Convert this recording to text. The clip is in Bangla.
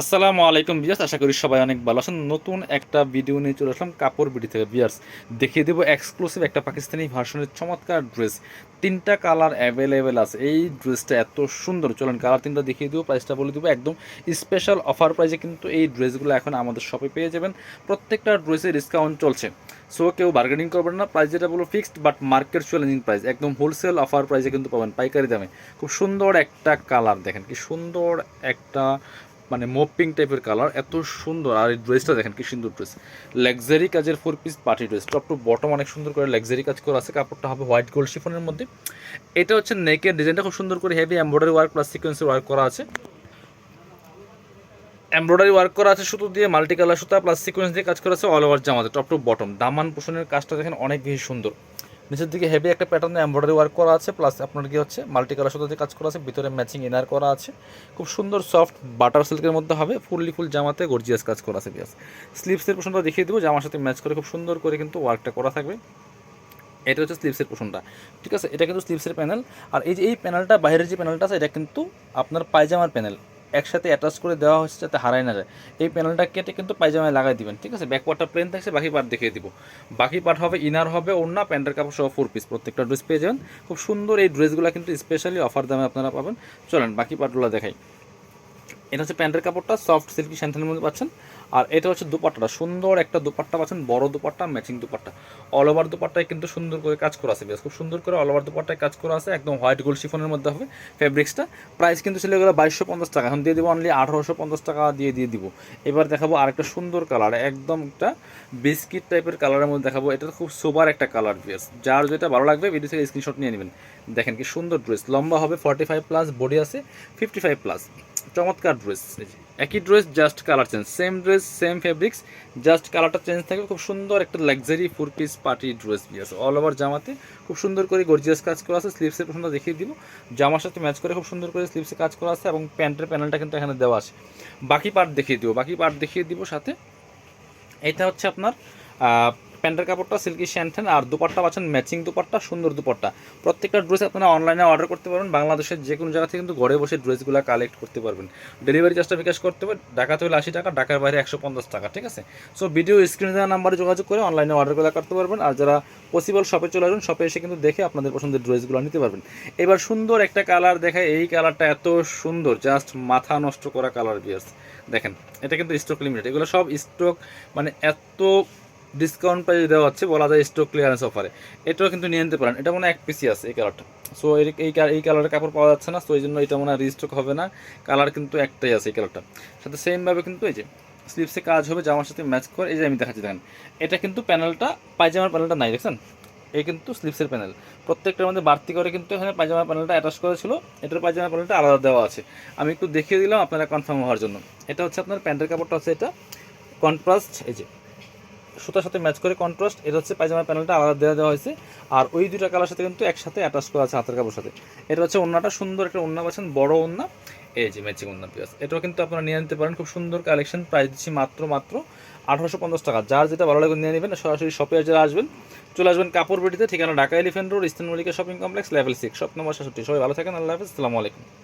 আসসালামু আলাইকুম বিয়াস আশা করি সবাই অনেক ভালো আছেন। নতুন একটা ভিডিও নিয়ে চলে আসলাম কাপড় বিডি থেকে। বিয়ার্স দেখিয়ে দেবো এক্সক্লুসিভ একটা পাকিস্তানি ভার্সনের চমৎকার ড্রেস তিনটা কালার অ্যাভেলেবেল আছে। এই ড্রেসটা এত সুন্দর। চলেন কালার তিনটা দেখিয়ে দেবো প্রাইসটা বলে দেবো। একদম স্পেশাল অফার প্রাইসে কিন্তু এই ড্রেসগুলো এখন আমাদের শপে পেয়ে যাবেন। প্রত্যেকটা ড্রেসে ডিসকাউন্ট চলছে। সো কেউ বার্গেনিং করবেন না। প্রাইস যেটা বলো fixed but market challenging price একদম হোলসেল অফার প্রাইসে কিন্তু পাবেন পাইকারি দামে। খুব সুন্দর একটা কালার দেখেন কি সুন্দর একটা মানে মোপিং টাইপের কালার এত সুন্দর। আর এই ড্রেসটা দেখেন, কি সুন্দর ড্রেস লাক্সারি কাজের four piece party dress top to bottom অনেক সুন্দর করে লাক্সারি কাজ করা আছে। কাপড়টা হবে হোয়াইট গোল্ড শিফনের মধ্যে। এটা হচ্ছে নেকের ডিজাইনটা খুব সুন্দর করে হেভি এমব্রয়ডারি ওয়ার্ক প্লাস সিকোয়েন্সের ওয়ার্ক করা আছে। এমব্রয়ডারি ওয়ার্ক করা আছে সুতো দিয়ে মাল্টি কালার সুতা প্লাস সিকোয়েন্স দিয়ে কাজ করা আছে অল ওভার জামাতে টপ টু বটম দামান পোষণের কাজটা দেখেন অনেক বেশি সুন্দর। নিচের দিকে হেভি একটা প্যাটার্নে এমব্রয়ডারি ওয়ার্ক করা আছে প্লাস আপনার কি হচ্ছে মাল্টি কালার দিয়ে কাজ করা আছে, ভিতরে ম্যাচিং ইনার করা আছে। খুব সুন্দর সফট বাটার সিল্কের মধ্যে হবে ফুললি ফুল জামাতে গর্জিয়াস কাজ করা আছে বিয়াস স্লিপসের পোষণটা দেখিয়ে দেবো, জামার সাথে ম্যাচ করে খুব সুন্দর করে কিন্তু ওয়ার্কটা করা থাকবে। এটা হচ্ছে স্লিপসের পোষণটা ঠিক আছে? এটা কিন্তু স্লিপসের প্যানেল আর এই যে, এই প্যানেলটা বাইরের যে প্যানেলটা আছে, এটা কিন্তু আপনার পায়জামার প্যানেল একসাথে অ্যাটাচ করে দেওয়া হচ্ছে যাতে হারায় না যায়। এই প্যানেলটা কেটে কিন্তু পায়জামায় লাগাই দিবেন, ঠিক আছে? ব্যাক পার্টটা প্লেন থাকছে, বাকি পার্ট দেখিয়ে দিব। বাকি পার্ট হবে ইনার হবে, ওড়না প্যান্টের কাপড় সহ ফোর পিস প্রত্যেকটা ড্রেস পেয়ে যাবেন। খুব সুন্দর এই ড্রেসগুলো কিন্তু স্পেশালি অফার দামে আপনারা পাবেন। চলেন, বাকি পার্টগুলো দেখাই। এটা হচ্ছে প্যান্টের কাপড়টা সফট সিল্কি স্যান্থেনের মধ্যে পাচ্ছেন। আর এটা হচ্ছে দুপাট্টাটা, সুন্দর একটা দুপাট্টা পাচ্ছেন, বড় dupatta matching dupatta. All over দুপাট্টায় কিন্তু সুন্দর করে কাজ করা আছে বেশ খুব সুন্দর করে অল ওভার দুপাট্টায় কাজ করা আছে, একদম হোয়াইট গোল্ড শিফনের মধ্যে হবে ফেব্রিক্সটা প্রাইস কিন্তু ছিল এগুলো বাইশশো পঞ্চাশ টাকা, এখন দিয়ে দেবো অনলি আঠারোশো পঞ্চাশ টাকা দিয়ে দিয়ে দিব। এবার দেখাবো আরেকটা সুন্দর কালার একদম একটা বিস্কিট টাইপের কালারের মধ্যে দেখাবো। এটা খুব সোবার একটা কালার ড্রেস যার যেটা ভালো লাগবে ভিডিও থেকে স্ক্রিনশট নিয়ে নেবেন। দেখেন কি সুন্দর ড্রেস লম্বা হবে ফর্টি ফাইভ প্লাস বডি আছে ফিফটি ফাইভ প্লাস চমৎকার ড্রেস একই dress just colour change same dress same fabrics just কালারটা চেঞ্জ থাকবে খুব সুন্দর একটা luxury four piece party dress দিয়ে আছে। অল ওভার জামাতে খুব সুন্দর করে গর্জিয়াস কাজ করা আছে স্লিভসের পছন্দ দেখিয়ে দিব। জামার সাথে ম্যাচ করে খুব সুন্দর করে স্লিভসে কাজ করা আছে এবং প্যান্টের প্যানেলটা কিন্তু এখানে দেওয়া আছে। বাকি পার্ট দেখিয়ে দিব বাকি পার্ট দেখিয়ে দিব সাথে। এটা হচ্ছে আপনার প্যান্টের কাপড়টা, সিল্কি শ্যান্টেন আর দুপাট্টা পাচ্ছেন ম্যাচিং দুপাট্টা, সুন্দর দুপাট্টা। প্রত্যেকটা ড্রেস আপনারা অনলাইনে অর্ডার করতে পারবেন। বাংলাদেশের যে কোনো জায়গা থেকে কিন্তু ঘরে বসে ড্রেসগুলো কালেক্ট করতে পারবেন। ডেলিভারি চার্জটা বিকাশ করতে হবে। ঢাকাতে হলে আশি টাকা, ঢাকার বাইরে একশো পঞ্চাশ টাকা, ঠিক আছে? সো ভিডিও স্ক্রিনে দেওয়া নাম্বারে যোগাযোগ করে অনলাইনে অর্ডারগুলো করতে পারবেন। আর যারা পসিবল শপে চলে আসবেন শপে এসে কিন্তু দেখে আপনাদের পছন্দের ড্রেসগুলো নিতে পারবেন। এবার সুন্দর একটা কালার দেখায় এই কালারটা এত সুন্দর জাস্ট মাথা নষ্ট করা কালার বিয়ার্স দেখেন, এটা কিন্তু স্টক লিমিটেড এগুলো সব স্টক মানে এত ডিসকাউন্ট প্রাইস দেওয়া হচ্ছে, বলা যায় স্টক ক্লিয়ারেন্স অফারে এটাও কিন্তু নিয়ে নিতে পারেন। এটা মনে হয় এক পিসি আছে এই কালারটা সো এই এই কালারের কাপড় পাওয়া যাচ্ছে না তো এই জন্য এটা মনে হয় রিস্টক হবে না। কালার কিন্তু একটাই আছে এই কালারটা সাথে সেমভাবে কিন্তু এই যে স্লিপসে কাজ হবে, জামার সাথে ম্যাচ করে, এই যে আমি দেখাচ্ছি দেখেন। এটা কিন্তু প্যানেলটা পায়জামার প্যানেলটা নাই, দেখছেন? এই কিন্তু স্লিপসের প্যানেল প্রত্যেকটার মধ্যে বাড়তি করে কিন্তু এখানে পায়জামা প্যানেলটা অ্যাটাচ করা ছিল, এটার পায়জামা প্যানেলটা আলাদা দেওয়া আছে। আমি একটু দেখিয়ে দিলাম আপনারা কনফার্ম হওয়ার জন্য। এটা হচ্ছে আপনার প্যান্টের কাপড়টা হচ্ছে এটা। কন্ট্রাস্ট এই যে সুতার সাথে ম্যাচ করে কন্ট্রাস্ট এটা হচ্ছে পায়জামা প্যানেলটা আলাদা দেওয়া দেওয়া হয়েছে। আর ওই দুটা কালার সাথে কিন্তু একসাথে অ্যাটাচ করা আছে হাতের কাপড়ের সাথে। এটা হচ্ছে ওন্নাটা, সুন্দর একটা ওন্না পাচ্ছেন, বড় ওন্না। এই যে ম্যাচিং ওন্না পিয়াস এটাও কিন্তু আপনারা নিয়ে নিতে পারেন, খুব সুন্দর কালেকশন প্রাইস দিচ্ছি মাত্র মাত্র আঠারোশো পঞ্চাশ টাকা। যার যেটা ভালো লাগে নিয়ে নেবেন, সরাসরি শপে যারা আসবেন, চলে আসবেন কাপড় বেটিতে, ঠিকানা Dhaka Elephant Road Eastern Mallika shopping complex level six shop number সাতষট্টি। সবাই ভালো থাকেন, আল্লাহ হাফিজ, আসসালামু আলাইকুম।